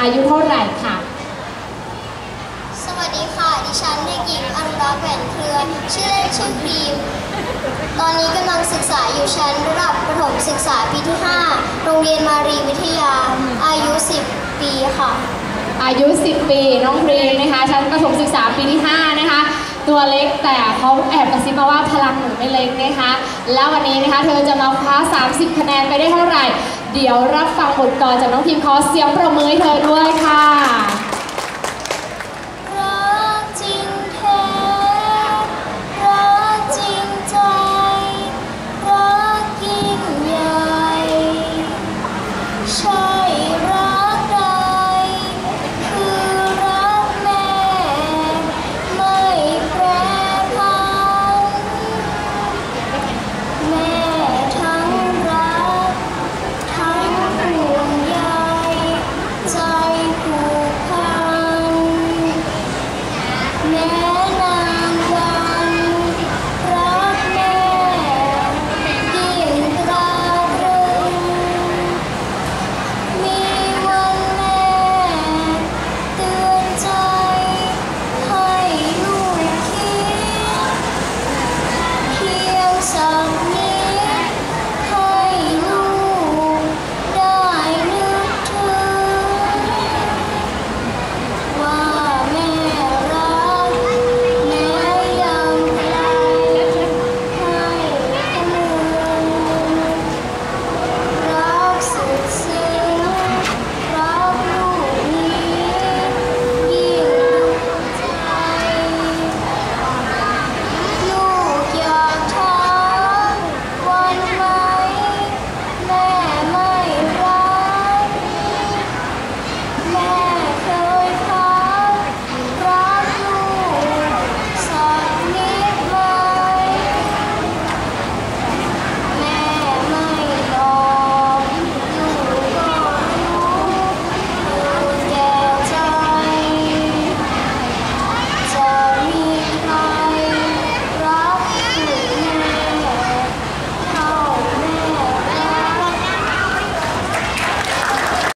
อายุเท่าไหร่ค่ะ สวัสดีค่ะ ดิฉันเด็กหญิงอนุรักษ์แหวนเครือ ชื่อเล่นชื่อครีม ตอนนี้กำลังศึกษาอยู่ชั้นระดับประถมศึกษาปีที่ 5 โรงเรียนมารีวิทยา อายุ 10 ปีค่ะ อายุ 10 ปีน้องพรีมนะคะ ชั้นประถมศึกษาปีที่ 5 นะคะตัวเล็กแต่เขาแอบกระซิบมาว่าพลังหนูไม่เล็กนะคะ แล้ววันนี้นะคะเธอจะมาคว้า 30 คะแนนไปได้เท่าไหร่ เดี๋ยวรับฟังบทกลอจากน้องพิมพ์ขอเสียงประมือให้เธอด้วยค่ะ